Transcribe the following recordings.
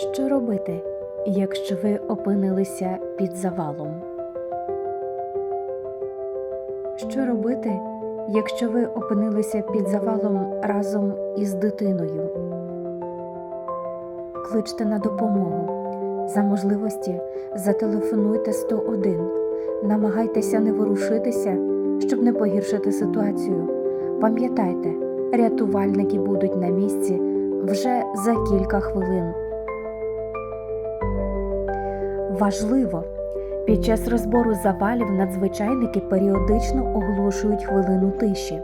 Що робити, якщо ви опинилися під завалом? Що робити, якщо ви опинилися під завалом разом із дитиною? Кличте на допомогу. За можливості зателефонуйте 101. Намагайтеся не ворушитися, щоб не погіршити ситуацію. Пам'ятайте, рятувальники будуть на місці вже за кілька хвилин. Важливо! Під час розбору завалів надзвичайники періодично оголошують хвилину тиші.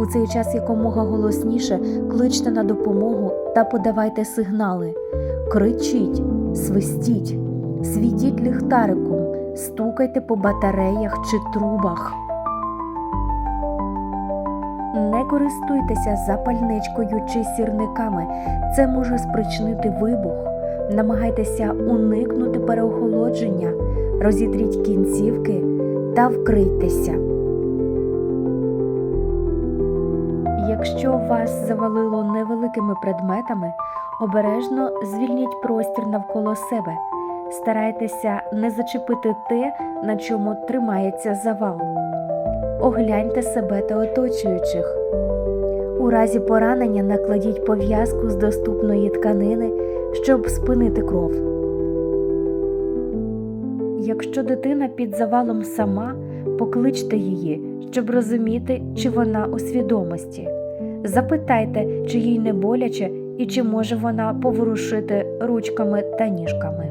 У цей час якомога голосніше кличте на допомогу та подавайте сигнали. Кричіть, свистіть, світіть ліхтариком, стукайте по батареях чи трубах. Не користуйтеся запальничкою чи сірниками, це може спричинити вибух. Намагайтеся уникнути переохолодження, розідріть кінцівки та вкрийтеся. Якщо вас завалило невеликими предметами, обережно звільніть простір навколо себе. Старайтеся не зачепити те, на чому тримається завал. Огляньте себе та оточуючих. У разі поранення накладіть пов'язку з доступної тканини, щоб спинити кров. Якщо дитина під завалом сама, покличте її, щоб розуміти, чи вона у свідомості. Запитайте, чи їй не боляче і чи може вона поворушити ручками та ніжками.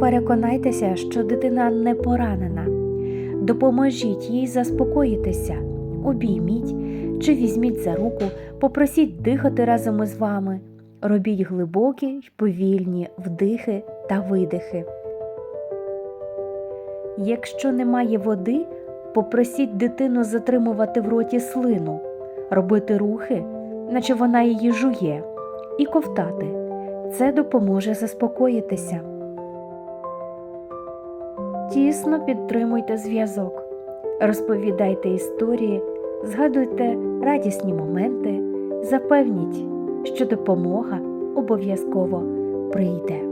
Переконайтеся, що дитина не поранена. Допоможіть їй заспокоїтися, обійміть чи візьміть за руку, попросіть дихати разом із вами. Робіть глибокі й повільні вдихи та видихи. Якщо немає води, попросіть дитину затримувати в роті слину, робити рухи, наче вона її жує, і ковтати. Це допоможе заспокоїтися. Тісно підтримуйте зв'язок, розповідайте історії, згадуйте радісні моменти, запевніть, що допомога обов'язково прийде.